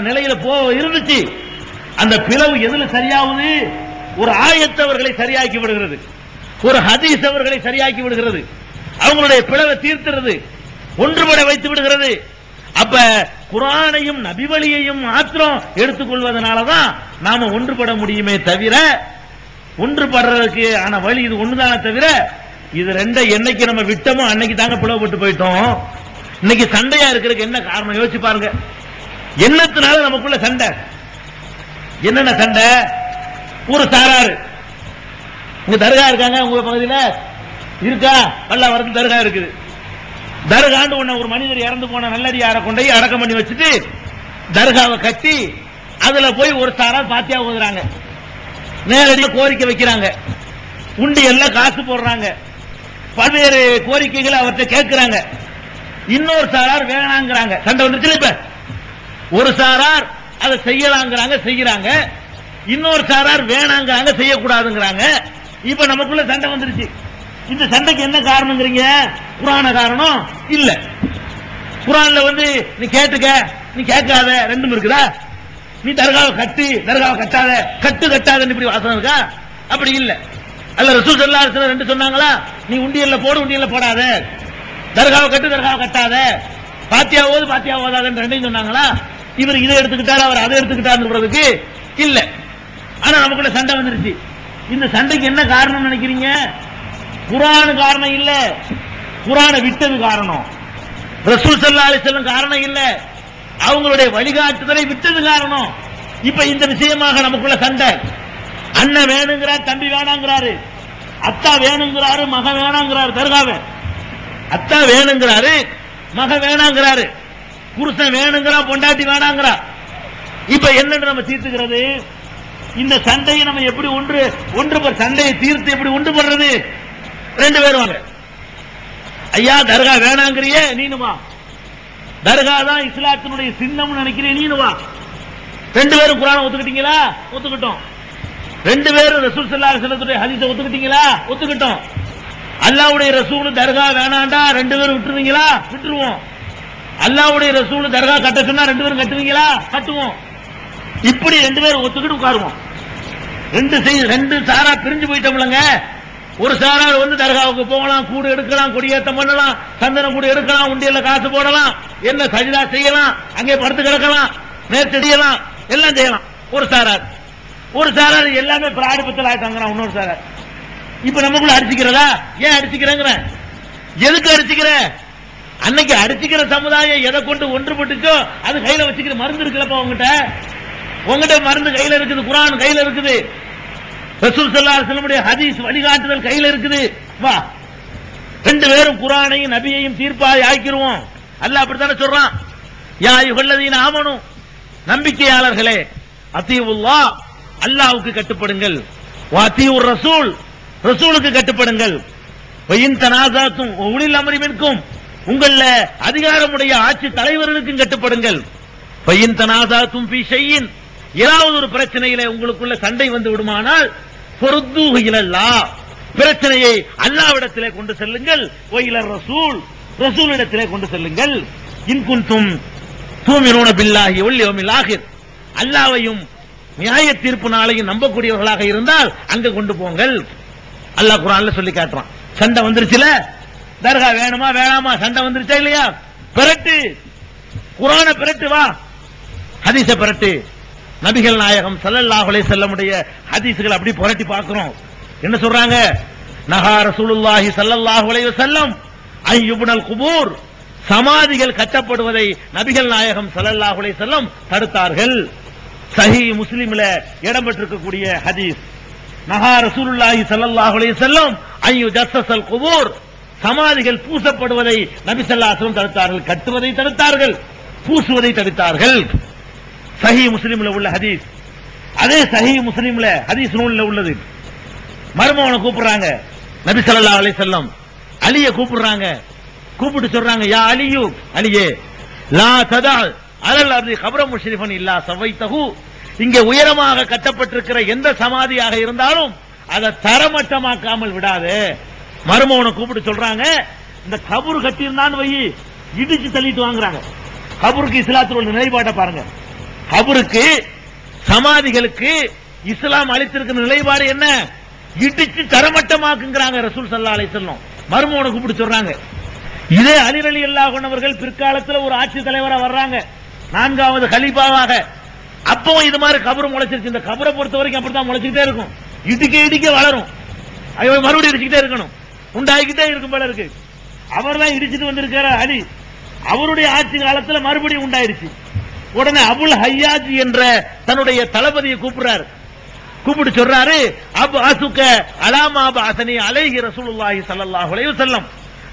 நிலையில போ இருந்துச்சு. அந்த பிளவு எதுல சரியாகுது? ஒரு ஆயத்து அவர்களை சரியாக்கி விடுகிறது. ஒரு ஹதீஸ் அவர்களை சரியாக்கி விடுகிறது. அவங்களுடைய பிளவை தீர்த்துறது. ஒன்றுபட வைத்து விடுகிறது. அப்ப குரானையும் நபிவழியையும் மாத்திரம் எடுத்துக்கொள்வதனாலதான் நாம ஒன்றுபட முடியுமே தவிர ஒன்றுபடுறதுக்கு ஆன வழி இது ஒண்ணுதானே தவிர இது ரெண்டை என்னைக்கு நம்ம விட்டோமோ அன்னைக்கு தாங்க பிளவுபட்டு போயிட்டோம். இன்னைக்கு சண்டையா இருக்கிறதுக்கு என்ன காரணம்? யோசிச்சு பாருங்க. எண்ணத்தினால நமக்குள்ள சண்டை? என்னென்ன சண்டை? ஒரு சாராரு இங்க தர்கா இருக்காங்க உங்க பகுதியில்? இருக்கா? நல்லா வரது தர்கா இருக்குது. தர்காண்டு ஒண்ணு ஒரு மனிதர் இறந்து போன நல்லடியார கொண்டு போய் அடக்கம் பண்ணி வச்சுட்டு தர்காவை கட்டி அதுல போய் ஒரு தாரா பாத்தியா ஊதுறாங்க நேரடியாக கோரிக்கை வைக்கிறாங்க. உண்டி எல்லாம் காசு போடுறாங்க. பல்வேறு கோரிக்கைகளை அவர்கிட்ட கேட்கிறாங்க. இன்னொரு சாரார் வேணாங்கிறாங்க. சண்டை வந்துருச்சு இப்ப? ஒரு சாரார் அதை செய்யலாங்கிறாங்க செய்யறாங்க இன்னொரு சாரார் வேணாங்கிறாங்க செய்யக்கூடாதுங்கிறாங்க. இப்ப நமக்குள்ள சண்டை வந்துருச்சு. இந்த சண்டைக்கு என்ன காரணங்கிறீங்க? புராண காரணம் இல்ல. குரான்ல வந்து நீ கேட்டுக்க நீ கேட்காத ரெண்டும் இருக்குதா? நீ தர்காவை கட்டு தர்காவை கட்டாத கட்டு கட்டாதன்னு இப்படி வாசனம் இருக்கா? அப்படி இல்ல. அல்ல ரசூல் ஸல்லல்லாஹு ரெண்டு சொன்னாங்களா? நீ உண்டியல்ல போடு உண்டியல்ல போடாத. தர்காவை கட்டு தர்காவை கட்டாத. பாத்தியா ஓது பாத்தியா ஓதாதன்னு ரெண்டையும் சொன்னாங்களா? இவர் இதை எடுத்துக்கிட்டார் அவர் அதை எடுத்துக்கிட்டாருன்றதுக்கு இல்ல. ஆனா நமக்குள்ள சண்டை வந்துருச்சு. இந்த சண்டைக்கு என்ன காரணம் நினைக்கிறீங்க? குரானு காரணம் இல்ல. குரானை விட்டது காரணம். ரசூல் சல்லா அலைஹி காரணம் இல்ல. அவங்களுடைய வழிகாட்டுதலை விட்டது காரணம். இப்ப இந்த விஷயமாக நமக்குள்ள சண்டை. அண்ணன் வேணுங்கிறார் தம்பி வேணாங்கிறாரு. அத்தா வேணுங்கிறாரு மக வேணாங்கிறாரு. தர்காவை. அத்தா வேணுங்கிறாரு மக வேணாங்கிறாரு. புருஷன் வேணுங்கிறா பொண்டாட்டி வேணாங்கிறா. இப்ப என்னன்னு நம்ம தீர்த்துக்கிறது? இந்த சண்டையை நம்ம எப்படி ஒன்று ஒன்று சண்டையை தீர்த்து எப்படி ஒன்று பண்றது? ரெண்டு பேரும் வாங்க. ஐயா தர்கா வேணாங்கிறியே நீனுவா தர்கா தான் இஸ்லாத்தினுடைய சின்னம் நினைக்கிறேன் நீனுவா ரெண்டு பேரும் குரான ஒத்துக்கிட்டீங்களா? ஒத்துக்கிட்டோம். ரெண்டு பேரும் ரசூல் சல்லா சிலத்துடைய வஸல்லத்துடைய ஹதீஸை ஒத்துக்கிட்டீங்களா? ஒத்துக்கிட்டோம். அல்லாவுடைய ரசூல் தர்கா வேணாண்டா ரெண்டு பேரும் விட்டுருவீங்களா? விட்டுருவோம். அல்லாவுடைய ரசூல் தர்கா கட்ட சொன்னா ரெண்டு பேரும் கட்டுவீங்களா? கட்டுவோம். இப்படி ரெண்டு பேரும் ஒத்துக்கிட்டு உட்காருவோம். ரெண்டு செய் ரெண்டு சாரா பிரிஞ்சு போயிட்டோம்லங்க. ஒரு சாரார் வந்து தர்காவுக்கு போகலாம் கூடு எடுக்கலாம் கொடியேற்றம் பண்ணலாம் சந்தனம் கூடு எடுக்கலாம் உண்டியல்ல காசு போடலாம் என்ன சஜிதா செய்யலாம் அங்கே படுத்து கிடக்கலாம் நேர்த்தடியலாம் எல்லாம் செய்யலாம். ஒரு சாரார். ஒரு சாரார் எல்லாமே பிராடு பத்தல் ஆயிட்டாங்கிறான் இன்னொரு சாரார். இப்ப நமக்குள்ள அடிச்சுக்கிறதா? ஏன் அடிச்சுக்கிறேங்கிற? எதுக்கு அடிச்சுக்கிற? அன்னைக்கு அடிச்சுக்கிற சமுதாயம் எதை கொண்டு ஒன்றுபட்டுக்கோ அது கையில வச்சுக்கிற மருந்து இருக்குல்லப்பா உங்ககிட்ட? உங்ககிட்ட மருந்து கையில இருக்குது குரான் கையில இருக்குது. ரசூல் ஸல்லல்லாஹு செல்லமுடைய ஹதீஸ் வழிகாட்டுதல் கையில இருக்குது. வா. ரெண்டு பேரும் குரானையும் நபியையும் தீர்ப்பாய் ஆக்கிருவோம். அல்ல அப்படித்தானே சொல்றான்? யா அய்யுஹல்லதீன ஆமனும் நம்பிக்கையாளர்களே அத்தீவுல்லா அல்லாவுக்கு கட்டுப்படுங்கள். வா ரசூல் ரசூலுக்கு கட்டுப்படுங்கள். வயின் தனாசாத்தும் உளில் அமரிமின்கும் உங்கள அதிகாரமுடைய ஆட்சி தலைவர்களுக்கும் கட்டுப்படுங்கள். பையன் தனாதா தும்பி செய்யின் ஏதாவது ஒரு பிரச்சனையில உங்களுக்குள்ள சண்டை வந்து விடுமானால் பொருத்து இலல்லா. பிரச்சனையை அல்லாவிடத்திலே கொண்டு செல்லுங்கள். ஒயிலர் ரசூல். ரசூலிடத்திலே கொண்டு செல்லுங்கள். இன்குன்தும் தூமினூன பில்லாஹி ஒல்லியோமில் ஆகிர். அல்லாவையும் நியாய தீர்ப்பு நாளையும் நம்பக்கூடியவர்களாக இருந்தால் அங்க கொண்டு போங்கள். அல்லாஹ் குரான்ல சொல்லி காட்டுறான். சண்டை வந்துருச்சுல? தர்கா வேணுமா வேணாமா? சண்டை வந்துருச்சா இல்லையா? பிரட்டு. குரான பிரட்டு வா. ஹதீச பிரட்டு. நபிகள் நாயகம் சல்லல்லாஹுலே செல்லமுடைய ஹதீசுகள் அப்படி புரட்டி பார்க்கிறோம். என்ன சொல்றாங்க? நஹா ரசூலுல்லாஹி சல்லல்லாஹுலே செல்லம் ஐயுபுனல் குபூர். சமாதிகள் கட்டப்படுவதை நபிகள் நாயகம் சல்லல்லாஹுலே செல்லம் தடுத்தார்கள். சஹி முஸ்லிம்ல இடம்பெற்றிருக்கக்கூடிய ஹதீஸ். நஹா ரசூலுல்லாஹி சல்லல்லாஹுலே செல்லம் ஐயு ஜஸ்ஸல் குபூர். சமாதிகள் பூசப்படுவதை நபி தடுத்தார்கள் கட்டுவதை தடுத்தார்கள் பூசுவதை தடுத்தார்கள். சஹி முஸ்லீம்ல உள்ள ஹதீஸ். அதே சஹி முஸ்லீம்ல ஹதீஸ் நூல்ல உள்ளது. மருமகனை கூப்பிடுறாங்க நபி ஸல்லல்லாஹு அலைஹி செல்லம் அலிய கூப்பிடுறாங்க. கூப்பிட்டு சொல்றாங்க யா அலியு அலியே லா ததா அலல் அருதி கபர முஷ்ரிஃபன் இல்லா சவை தகு இங்கே உயரமாக கட்டப்பட்டிருக்கிற எந்த சமாதியாக இருந்தாலும் அதை தரமட்டமாக்காமல் விடாதே. மருமவனை கூப்பிட்டு சொல்றாங்க இந்த கபூர் கட்டியிருந்தான்னு வை இடிச்சு தள்ளிட்டு வாங்குறாங்க. கபூருக்கு இஸ்லாத்தில் உள்ள நிலைப்பாட்டை பாருங்க. கபருக்கு சமாதிகளுக்கு இஸ்லாம் அளித்திருக்கிற நிலைப்பாடு என்ன? இடிச்சு தரமட்டமாக்குங்கிறாங்க ரசூல் சல்லா அலை செல்லம் மருமவனை கூப்பிட்டு சொல்றாங்க. இதே அலிரலி அல்லா கொண்டவர்கள் பிற்காலத்தில் ஒரு ஆட்சி தலைவரா வர்றாங்க. நான்காவது கலிபாவாக அப்பவும் இது மாதிரி கபரு முளைச்சிருச்சு. இந்த கபரை பொறுத்த வரைக்கும் அப்படித்தான் முளைச்சிக்கிட்டே இருக்கும். இடிக்க இடிக்க வளரும். மறுபடியும் இடிச்சுக்கிட்டே இருக்கணும். உண்டாகிக்கிட்டே இருக்கும் போல இருக்கு. அவர் தான் இடிச்சிட்டு வந்திருக்காரு அலி. அவருடைய ஆட்சி காலத்துல மறுபடியும் உண்டாயிருச்சு. உடனே அபுல் ஹையாஜ் என்ற தன்னுடைய தளபதியை கூப்பிடுறாரு. கூப்பிட்டு சொல்றாரு அப் அசுக்க அலாமா பாசனி அலைஹி ரசூலுல்லாஹி ஸல்லல்லாஹு அலைஹி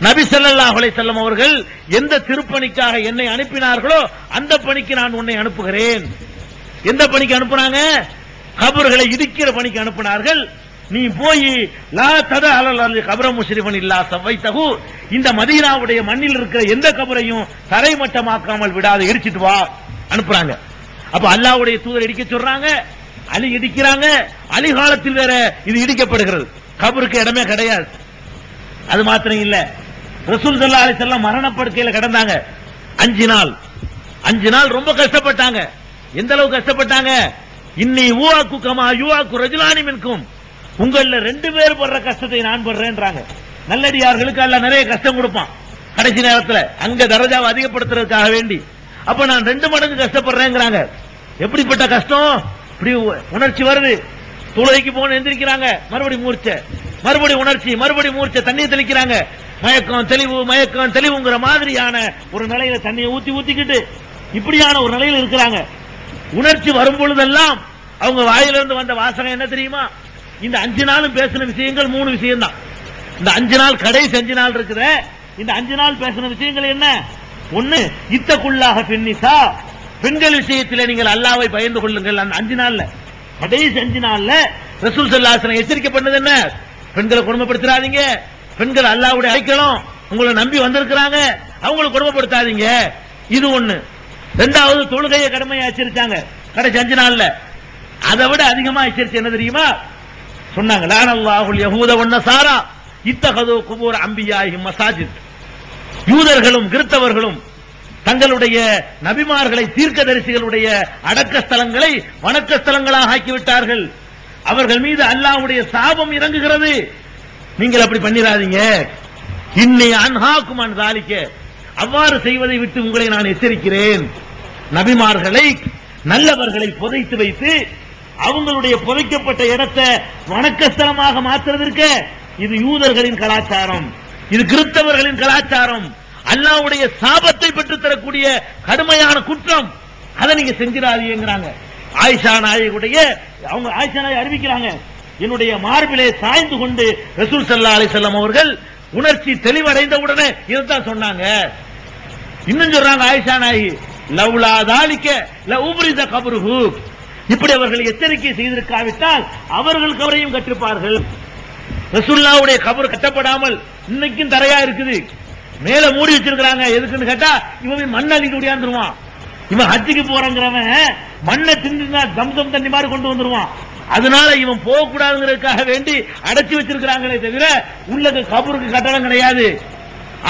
நபி ஸல்லல்லாஹு அலைஹி அவர்கள் எந்த திருப்பணிக்காக என்னை அனுப்பினார்களோ அந்த பணிக்கு நான் உன்னை அனுப்புகிறேன். எந்த பணிக்கு அனுப்புனாங்க? கபர்களை இடிக்கிற பணிக்கு அனுப்பினார்கள். நீ போய் லா தத அலல் கபர முஸ்லிமன் இல்லா சவைத்தகு இந்த மதீனாவுடைய மண்ணில் இருக்கிற எந்த கபரையும் தரைமட்டமாக்காமல் விடாத இடிச்சிட்டு வா அனுப்புறாங்க. அப்ப அல்லாஹ்வுடைய தூதர் இடிக்க சொல்றாங்க அலி இடிக்கிறாங்க அலி காலத்தில் வேற இது இடிக்கப்படுகிறது. கபருக்கு இடமே கிடையாது. அது மாத்திரம் இல்ல. ரசூல் சல்லா அலி செல்லம் மரணப்படுக்கையில கிடந்தாங்க. அஞ்சு நாள். அஞ்சு நாள் ரொம்ப கஷ்டப்பட்டாங்க. எந்த அளவுக்கு கஷ்டப்பட்டாங்க? இன்னி ஊவாக்கு கமா யூவாக்கு ரஜுலானி மின்கும் உங்கள ரெண்டு பேர் படுற கஷ்டத்தை நான் படுறேன்றாங்க. நல்லடியார்களுக்கு அல்ல நிறைய கஷ்டம் கொடுப்பான். கடைசி நேரத்தில் அங்க தரஜாவை அதிகப்படுத்துறதுக்காக வேண்டி. அப்ப நான் ரெண்டு மடங்கு கஷ்டப்படுறேங்கிறாங்க. எப்படிப்பட்ட கஷ்டம்? இப்படி உணர்ச்சி வருது. துளைக்கு போன எந்திரிக்கிறாங்க. மறுபடி மூர்ச்சை. மறுபடி உணர்ச்சி மறுபடி மூர்ச்சை. தண்ணியை தெளிக்கிறாங்க. மயக்கம் தெளிவு மயக்கம் தெளிவுங்கிற மாதிரியான ஒரு நிலையில தண்ணியை ஊத்தி ஊத்திக்கிட்டு இப்படியான ஒரு நிலையில இருக்கிறாங்க. உணர்ச்சி வரும் பொழுதெல்லாம் அவங்க வாயிலிருந்து வந்த வாசகம் என்ன தெரியுமா? இந்த அஞ்சு நாளும் பேசின விஷயங்கள் மூணு விஷயம் தான் இந்த அஞ்சு நாள் கடைசி அஞ்சு நாள் இருக்குது. இந்த அஞ்சு நாள் பேசின விஷயங்கள் என்ன? ஒண்ணு இத்தக்குள்ளாக பின்னிசா. பெண்கள் விஷயத்தில் நீங்கள் அல்லாவை பயந்து கொள்ளுங்கள். அந்த அஞ்சு நாள்ல. கடைசி அஞ்சு நாள்ல ரசூல் சல்லாசனம் எச்சரிக்கை பண்ணது என்ன? பெண்களை கொடுமைப்படுத்தாதீங்க பெண்கள் அல்லாவுடைய அழைக்கலாம் உங்களை நம்பி வந்திருக்கிறாங்க. அவங்களை கொடுமைப்படுத்தாதீங்க. இது ஒண்ணு. ரெண்டாவது தொழுகையை கடமையை எச்சரிச்சாங்க. கடைசி அஞ்சு நாள்ல. அதை விட அதிகமா எச்சரிச்சு என்ன தெரியுமா? சொன்னாங்க லான் அல்லாஹுல் யகூத ஒன்ன சாரா இத்தகதோ குபூர் அம்பியாகி மசாஜித். யூதர்களும் கிறிஸ்தவர்களும் தங்களுடைய நபிமார்களை தீர்க்கதரிசிகளுடைய அடக்க ஸ்தலங்களை வணக்க ஸ்தலங்களாக ஆக்கிவிட்டார்கள். அவர்கள் மீது அல்லாஹ்வுடைய சாபம் இறங்குகிறது. நீங்கள் அப்படி பண்ணிடாதீங்க இன்னை அன்ஹாக்குமான் தாலிக்க. அவ்வாறு செய்வதை விட்டு உங்களை நான் எச்சரிக்கிறேன். நபிமார்களை நல்லவர்களை புதைத்து வைத்து அவங்களுடைய புதைக்கப்பட்ட இடத்தை வணக்கஸ்தலமாக மாற்றுறதற்கு இது யூதர்களின் கலாச்சாரம் இது கிறிஸ்தவர்களின் கலாச்சாரம். அல்லாவுடைய சாபத்தை பெற்றுத்தரக்கூடிய கடுமையான குற்றம். அதை நீங்க செஞ்சிடாதீங்கிறாங்க ஆயிஷா நாயகுடைய அவங்க ஆயிஷா நாயை அறிவிக்கிறாங்க. என்னுடைய மார்பிலே சாய்ந்து கொண்டு ரசூல் சல்லா அலிசல்லாம் அவர்கள் உணர்ச்சி தெளிவடைந்த உடனே இதுதான் சொன்னாங்க. இன்னும் சொல்றாங்க ஆயிஷா நாயகி லவ்லா தாலிக்க லவ் உபரித கபருஹு. இப்படி அவர்கள் எச்சரிக்கை செய்திருக்காவிட்டால் அவர்கள் கவரையும் கட்டிருப்பார்கள். ரசுல்லாவுடைய கபர் கட்டப்படாமல் இன்னைக்கும் தரையா இருக்குது. மேல மூடி வச்சிருக்காங்க எதுக்குன்னு கேட்டா இவன் மண் அள்ளிட்டு ஓடியாந்துருவான். இவன் ஹஜ்ஜுக்கு போறங்கிறவன் மண்ணை தின்னு தம்சம் தண்ணி மாதிரி கொண்டு வந்துருவான். அதனால இவன் போக கூடாதுங்கிறதுக்காக வேண்டி அடைச்சி வச்சிருக்கிறாங்களே தவிர உள்ள கபருக்கு கட்டடம் கிடையாது.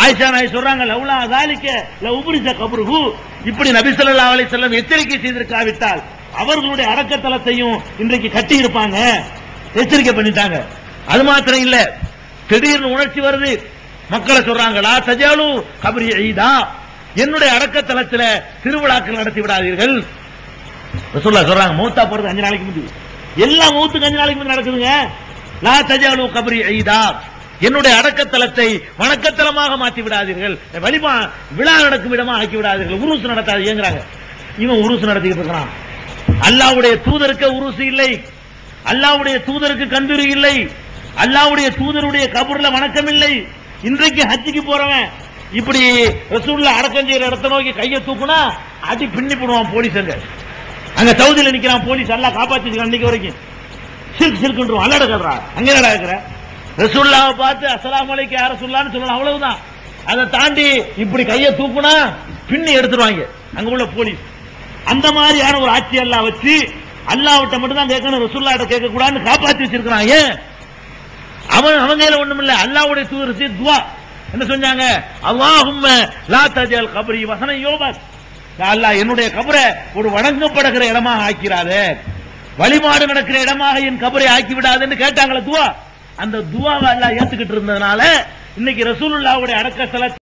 ஆயிஷா நாய் சொல்றாங்க லவ்லா தாலிக்க ல உபரிச கபருகு இப்படி நபிசல்லா அலை செல்லம் எச்சரிக்கை செய்திருக்காவிட்டால் அவர்களுடைய அடக்கத்தலத்தையும் இன்றைக்கு கட்டி இருப்பாங்க எச்சரிக்கை பண்ணிட்டாங்க. அது மாத்திரம் இல்ல. திடீர்னு உணர்ச்சி வருது. மக்களை சொல்றாங்களா தஜாலு கபரி ஈதா. என்னுடைய அடக்கத்தலத்துல திருவிழாக்கள் நடத்தி விடாதீர்கள். ரசூல்லா சொல்றாங்க மூத்தா போறது அஞ்சு நாளைக்கு முந்தி. எல்லா மூத்துக்கு அஞ்சு நாளைக்கு முந்தி நடக்குதுங்க. லா தஜாலு கபரி ஈதா. என்னுடைய அடக்கத்தலத்தை வணக்கத்தலமாக மாற்றி விடாதீர்கள். வழிபா விழா நடக்கும் இடமா ஆக்கி விடாதீர்கள். உருசு நடத்தாது ஏங்குறாங்க. இவன் உருசு நடத்திக்கிட்டு இருக்கிறான். அல்லாவுடைய தூதருக்கு உருசு இல்லை. அல்லாவுடைய தூதருக்கு கந்தூரி இல்லை. அல்லாவுடைய தூதருடைய கபூர்ல வணக்கம் இல்லை. இன்றைக்கு ஹஜ்ஜிக்கு போறவன் இப்படி ரசூல்ல அடக்கம் செய்யற இடத்த நோக்கி கையை தூக்குனா அடி பின்னி போடுவான் போலீஸ் அங்க அங்க சவுதியில நிக்கிறான் போலீஸ் எல்லாம் காப்பாத்தி அன்னைக்கு வரைக்கும். சில்க் சில்க்ன்றோம் அல்லட கல்றா அங்க என்னடா இருக்கிற ரசூல்லாவை பார்த்து அஸ்லாம் அலைக்கு யார சொல்லான்னு சொல்லலாம் அவ்வளவுதான். அதை தாண்டி இப்படி கையை தூக்குனா பின்னி எடுத்துருவாங்க. அங்க உள்ள போலீஸ். அந்த மாதிரியான ஒரு ஆட்சி அல்லா வச்சு அல்லாவிட்ட மட்டும் தான் கேட்கணும் ரசூல்லாட்ட கேட்க கூடாதுன்னு காப்பாத்தி வச்சிருக்கிறான். ஏன்? அவன் அவன் கையில ஒண்ணும் இல்ல. அல்லாவுடைய தூதர் துவா. என்ன சொன்னாங்க? அல்லாஹும் லா தஜல் கபரி வசன யோபத் அல்லாஹ் என்னுடைய கபரை ஒரு வணங்கப்படுகிற இடமாக ஆக்கிறாதே வழிபாடு நடக்கிற இடமாக என் கபரை ஆக்கி விடாதுன்னு கேட்டாங்களே துவா. அந்த துவாவை எல்லாம் ஏத்துக்கிட்டு இருந்ததுனால இன்னைக்கு ரசூலுல்லாவுடைய அடக்க